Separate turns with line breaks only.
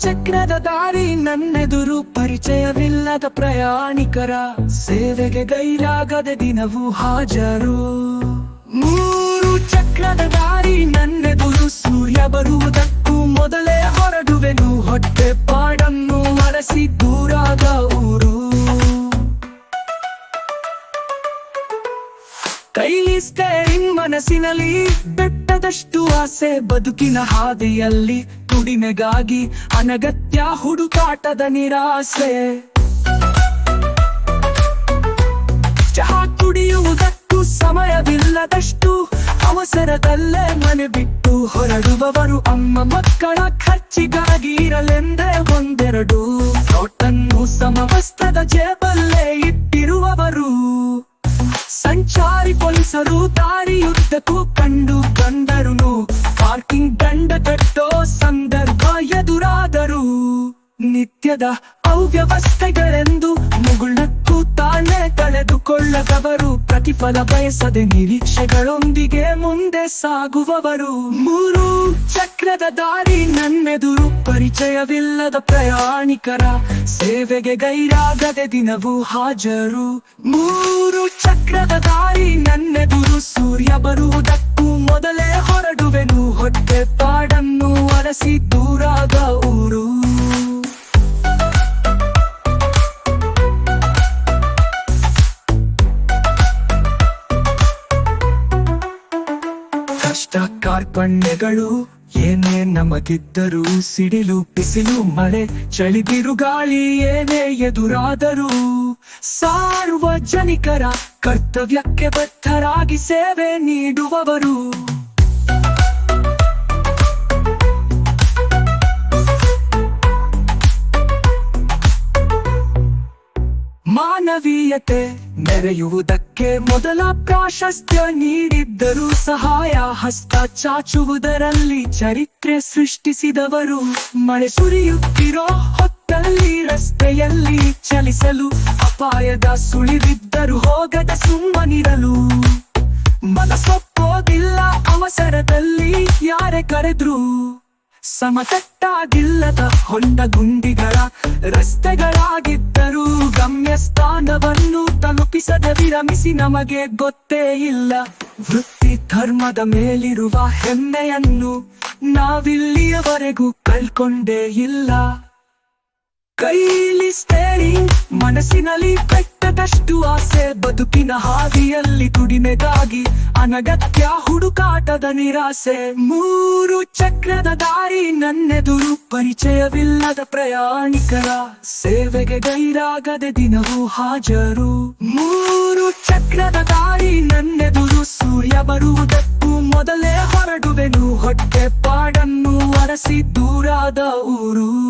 ಚಕ್ರದ ದಾರಿ ನನ್ನೆದುರು ಪರಿಚಯವಿಲ್ಲದ ಪ್ರಯಾಣಿಕರ ಸೇವೆಗೆ ಗೈರಾಗದ ದಿನವೂ ಹಾಜರು. ಮೂರು ಚಕ್ರದ ದಾರಿ ನನ್ನೆದುರು ಸೂರ್ಯ ಬರುವುದಕ್ಕೂ ಮೊದಲೇ ಹೊರಡುವೆನು. ಹೊಟ್ಟೆ ಪಾಡನ್ನು ಅರಸಿ ದೂರಾದ ಮನಸ್ಸಿನಲ್ಲಿ ಬೆಟ್ಟದಷ್ಟು ಆಸೆ ಬದುಕಿನ ಹಾದಿಯಲ್ಲಿ ದುಡಿಮೆಗಾಗಿ ಅನಗತ್ಯ ಹುಡುಕಾಟದ ನಿರಾಸೆ. ಚಹಾ ಕುಡಿಯುವುದಕ್ಕೂ ಸಮಯವಿಲ್ಲದಷ್ಟು ಅವಸರದಲ್ಲೇ ಮನೆ ಬಿಟ್ಟು ಹೊರಡುವವರು ಅಮ್ಮ ಮಕ್ಕಳ ಖರ್ಚಿಗಾಗಿ ಇರಲೆಂದೇ ಒಂದೆರಡು. ನೋಟನ್ನು ಸಮವಸ್ತ್ರದ ಜೇಬಲ್ಲೇ ಇಟ್ಟಿರುವವರು. ಸಂಚಾರಿ ಪೊಲೀಸರು ದಾರಿಯುದ್ದಕ್ಕೂ ಕಂಡು ಬಂದರು ಪಾರ್ಕಿಂಗ್ ದಂಡ ಕಟ್ಟೋ ಸಂದರ್ಭ ಎದುರಾದರು ನಿತ್ಯದ ಅವ್ಯವಸ್ಥೆಗಳೆಂದು ಮುಗುಳಕ್ಕೂ ತಾನೇ ಕಳೆದುಕೊಳ್ಳದವರು. ಪ್ರತಿಫಲ ಬಯಸದೆ ನಿರೀಕ್ಷೆಗಳೊಂದಿಗೆ ಮುಂದೆ ಸಾಗುವವರು. ಮೂರು ಚಕ್ರದ ದಾರಿ ನನ್ನೆದುರು ಪರಿಚಯವಿಲ್ಲದ ಪ್ರಯಾಣಿಕರ ಸೇವೆಗೆ ಗೈರಾಗದೆ ದಿನವೂ ಹಾಜರು. ಮೂರು ಚಕ್ರದ ದಾರಿ ನನ್ನೆದುರು ಸೂರ್ಯ ಬರುವುದಕ್ಕೂ ಮೊದಲೇ ಹೊರಡುವೆನು. ಹೊಟ್ಟೆ ಪಾಡನ್ನು ಅರಸಿ ದೂರಾದ ಊರು. ಕಷ್ಟ ಕಾರ್ಪಣ್ಯಗಳು ಏನೇ ನಮಗಿದ್ದರೂ ಸಿಡಿಲು ಬಿಸಿಲು ಮಳೆ ಚಳಿ ಬಿರುಗಾಳಿ ಏನೇ ಎದುರಾದರೂ ಸಾರ್ವಜನಿಕರ ಕರ್ತವ್ಯಕ್ಕೆ ಬದ್ಧರಾಗಿ ಸೇವೆ ನೀಡುವವರು. ಮಾನವೀಯತೆ ಮೆರೆಯುವುದಕ್ಕೆ ಮೊದಲ ಪ್ರಾಶಸ್ತ್ಯ ನೀಡಿದ್ದರೂ ಸಹಾಯ ಹಸ್ತ ಚಾಚುವುದರಲ್ಲಿ ಚರಿತ್ರೆ ಸೃಷ್ಟಿಸಿದವರು. ಮಳೆ ಸುರಿಯುತ್ತಿರೋ ಹೊತ್ತಲ್ಲಿ ರಸ್ತೆಯಲ್ಲಿ ಚಲಿಸಲು ಅಪಾಯದ ಸುಳಿದಿದ್ದರು ಹೋಗದ ಸುಮ್ಮನಿರಲು. ಮನಸೊಪ್ಪೋದಿಲ್ಲ ಅವಸರದಲ್ಲಿ ಯಾರೇ ಕರೆದ್ರು. ಸಮತಟ್ಟಾಗಿಲ್ಲದ ಹೊಂಡ ಗುಂಡಿಗಳ ರಸ್ತೆಗಳಾಗಿದ್ದರೂ ಗಮ್ಯಸ್ಥಾನವನ್ನು ತಲುಪಿಸದ ವಿರಮಿಸಿ ನಮಗೆ ಗೊತ್ತೇ ಇಲ್ಲ. ವೃತ್ತಿ ಧರ್ಮದ ಮೇಲಿರುವ ಹೆಮ್ಮೆಯನ್ನು ನಾವಿಲ್ಲಿಯವರೆಗೂ ಕಳ್ಕೊಂಡೇ ಇಲ್ಲ. ಕೈಲಿ ಸ್ಟೇರಿಂಗ್ ಮನಸ್ಸಿನಲ್ಲಿ ಬೆಟ್ಟದಷ್ಟು ಆಸೆ ಬದುಕಿನ ಹಾದಿಯಲ್ಲಿ ದುಡಿಮೆಗಾಗಿ ಅನಗತ್ಯ ಹುಡುಕಾಟದ ನಿರಾಸೆ. ಮೂರು ಚಕ್ರದ ದಾರಿ ನನ್ನೆದುರು ಪರಿಚಯವಿಲ್ಲದ ಪ್ರಯಾಣಿಕರ ಸೇವೆಗೆ ಗೈರಾಗದೆ ದಿನವೂ ಹಾಜರು. ಮೂರು ಚಕ್ರದ ದಾರಿ ನನ್ನೆದುರು ಸೂರ್ಯ ಬರುವುದಕ್ಕೂ ಮೊದಲೇ ಹೊರಡುವೆನು. ಹೊಟ್ಟೆ ಪಾಡನ್ನು ಅರಸಿ ದೂರಾದ ಊರು.